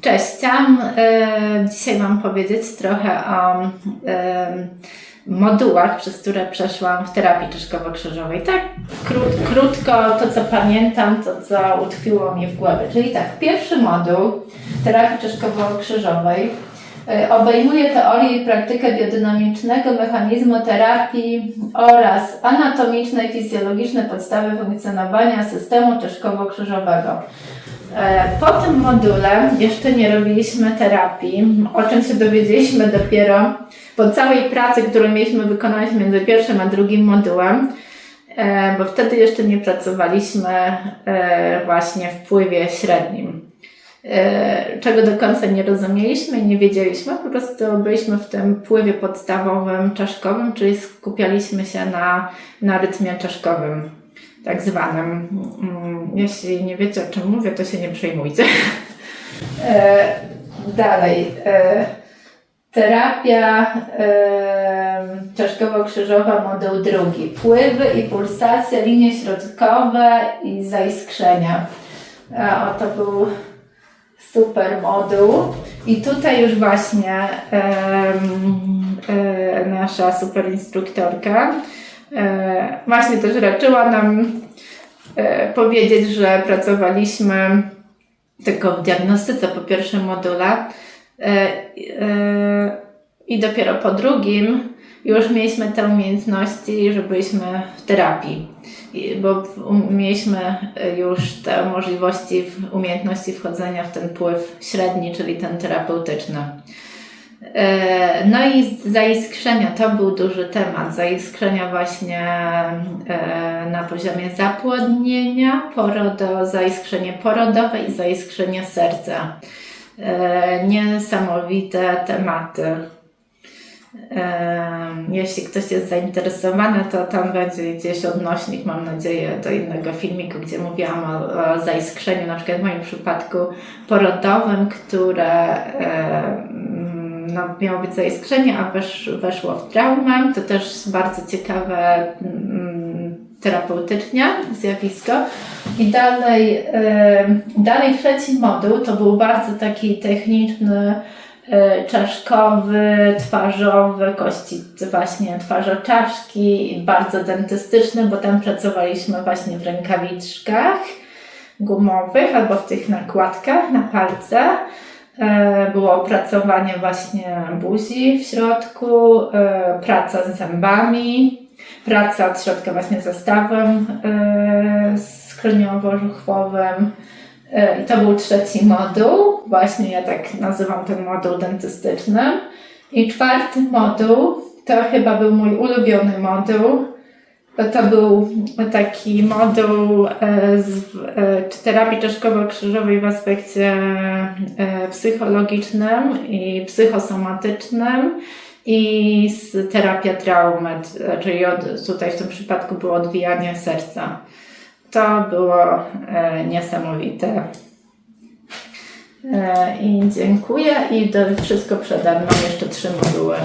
Cześć, chciałam e, dzisiaj Wam powiedzieć trochę o e, modułach, przez które przeszłam w terapii czeszkowo-krzyżowej. Tak krót, krótko to, co pamiętam, to, co utkwiło mi w głowie. Czyli tak, pierwszy moduł terapii czeszkowo-krzyżowej e, obejmuje teorię i praktykę biodynamicznego mechanizmu terapii oraz anatomiczne i fizjologiczne podstawy funkcjonowania systemu czeszkowo-krzyżowego. E, Po tym module jeszcze nie robiliśmy terapii, o czym się dowiedzieliśmy dopiero po całej pracy, którą mieliśmy wykonać między pierwszym a drugim modułem, e, bo wtedy jeszcze nie pracowaliśmy e, właśnie w wpływie średnim. E, Czego do końca nie rozumieliśmy i nie wiedzieliśmy, po prostu byliśmy w tym wpływie podstawowym czaszkowym, czyli skupialiśmy się na, na rytmie czaszkowym tak zwanym. Mm, Jeśli nie wiecie o czym mówię, to się nie przejmujcie. E, Dalej. e, Terapia czaszkowo-krzyżowa, moduł drugi. Pływy i pulsacje, linie środkowe i zaiskrzenia. O, to był super moduł. I tutaj już właśnie e, nasza super instruktorka e, właśnie też raczyła nam e, powiedzieć, że pracowaliśmy tylko w diagnostyce po pierwszym module i dopiero po drugim już mieliśmy te umiejętności, że byliśmy w terapii, bo mieliśmy e, już te możliwości, umiejętności wchodzenia w ten pływ średni, czyli ten terapeutyczny. E, No i zaiskrzenia to był duży temat. Zaiskrzenia właśnie e, na poziomie zapłodnienia, porodo, zaiskrzenie porodowe i zaiskrzenie serca. Niesamowite tematy. Jeśli ktoś jest zainteresowany, to tam będzie gdzieś odnośnik, mam nadzieję, do innego filmiku, gdzie mówiłam o, o zaiskrzeniu, na przykład w moim przypadku porodowym, które no, miało być zaiskrzenie, a wesz, weszło w traumę. To też bardzo ciekawe mm, terapeutycznie zjawisko. I dalej, dalej trzeci moduł to był bardzo taki techniczny, czaszkowy, twarzowy, kości właśnie twarzoczaszki, bardzo dentystyczny, bo tam pracowaliśmy właśnie w rękawiczkach gumowych albo w tych nakładkach na palce. E, Było opracowanie właśnie buzi w środku, e, praca z zębami, praca od środka właśnie ze stawem e, skroniowo-żuchwowym. I to był trzeci moduł, właśnie ja tak nazywam ten moduł dentystyczny. I czwarty moduł, to chyba był mój ulubiony moduł. To był taki moduł e, z e, terapii czeszkowo-krzyżowej w aspekcie e, psychologicznym i psychosomatycznym i z terapia traumy, czyli od, tutaj w tym przypadku było odwijanie serca. To było e, niesamowite. E, I dziękuję i do, wszystko przede mną, jeszcze trzy moduły.